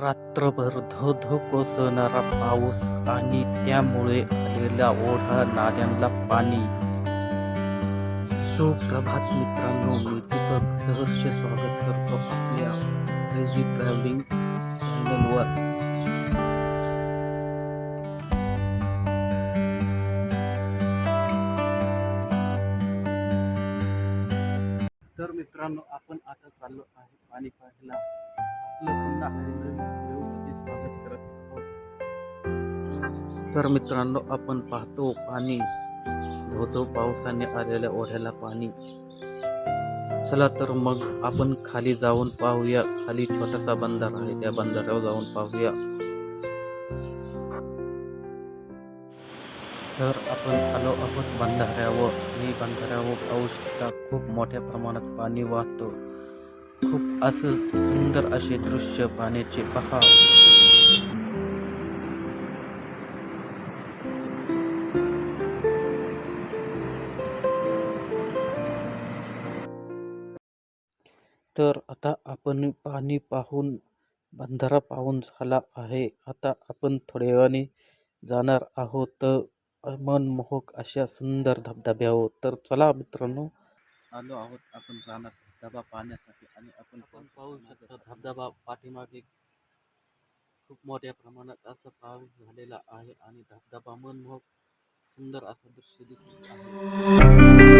रात्रभर धो धो कोसळणारा पाऊस आणि त्यामुळे आलेल्या ओढा नाल्यांना पाणी. सुप्रभात मित्रांनो मी दीपक सहर्ष स्वागत करतो आपल्या क्रेझी ट्रॅव्हलिंग चॅनलवर तर मित्रांनो आपण आता चाललो आहे आपलं स्वागत करत आहोत तर मित्रांनो आपण पाहतो पाणी. धोधो पावसाने आलेल्या ओढ्याला पाणी. चला तर मग आपण खाली जाऊन पाहूया. खाली छोटासा बंधारा आहे. त्या बंधाऱ्यावर जाऊन पाहूया. तर आपण आलो आहोत बंधाऱ्यावर. आणि बंधाऱ्यावर पाहू शकता खूप मोठ्या प्रमाणात पाणी वाहतो. खूप असं सुंदर असे दृश्य पाण्याचे पहा तर आता आपण पाणी पाहून बंधारा पाहून झाला आहे. आता आपण थोड्या वेळाने जाणार आहोत मनमोहक अशा सुंदर धबधब्यावर. तर चला मित्रांनो आलो आहोत. आपण जाणार धबधबा पाहण्यासाठी आणि आपण पण पाहू शकतो धबधबा. पाठीमागे खूप मोठ्या प्रमाणात असा पाऊस झालेला आहे आणि धबधबा मनमोहक सुंदर असं दृश्य दिसत आहे.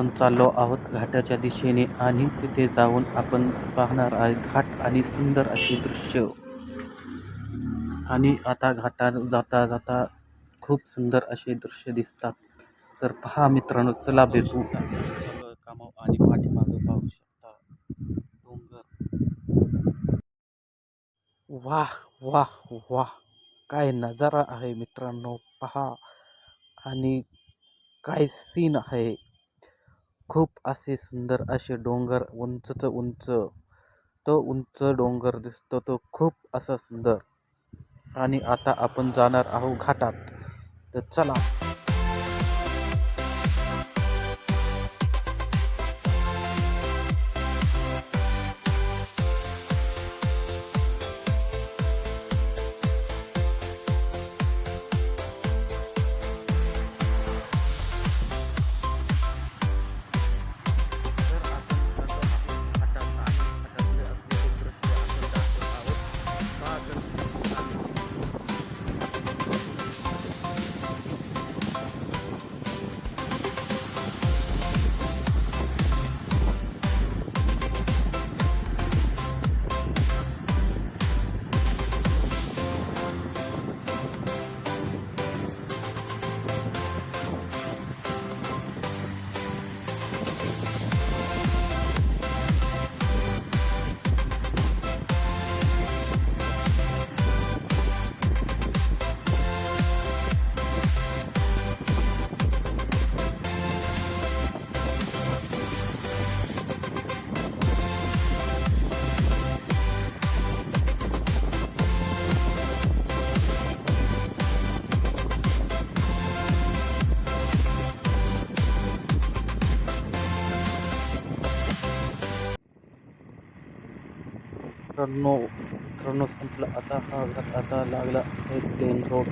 आपण चाललो आहोत घाटाच्या दिशेने आणि तिथे जाऊन आपण पाहणार आहे घाट आणि सुंदर असे दृश्य. आणि आता घाटात जाता जाता खूप सुंदर असे दृश्य दिसतात. तर पहा मित्रांनो चला भेटू. कामाव आणि पाठीमागं पाहू शकता डोंगर. वाह वाह वाह. काय नजारा आहे मित्रांनो पहा. आणि काय सीन आहे? खूप असे सुंदर असे डोंगर उंचच उंच. तो उंच डोंगर दिसतो तो खूप असा सुंदर. आणि आता आपण जाणार आहोत घाटात. तर चला. मित्रांनो मित्रांनो संपलं. आता हा घाट आता लागला आहे प्लेन रोड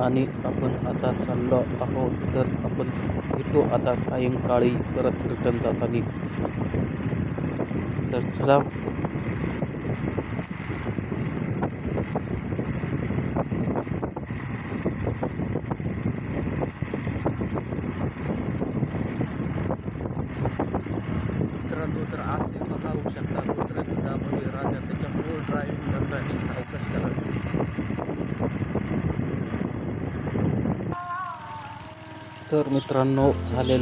आणि आपण आता चाललो आहोत. तर आपण येतो आता सायंकाळी परत रिटर्न जाताना. तर चला मित्रांनो तर असे पाहू शकता कुत्रे सुद्धा त्याच्या राहतात त्याच्यामुळे ड्रायव्हिंग करताना सावकाश करा. तर मित्रांनो झालेलं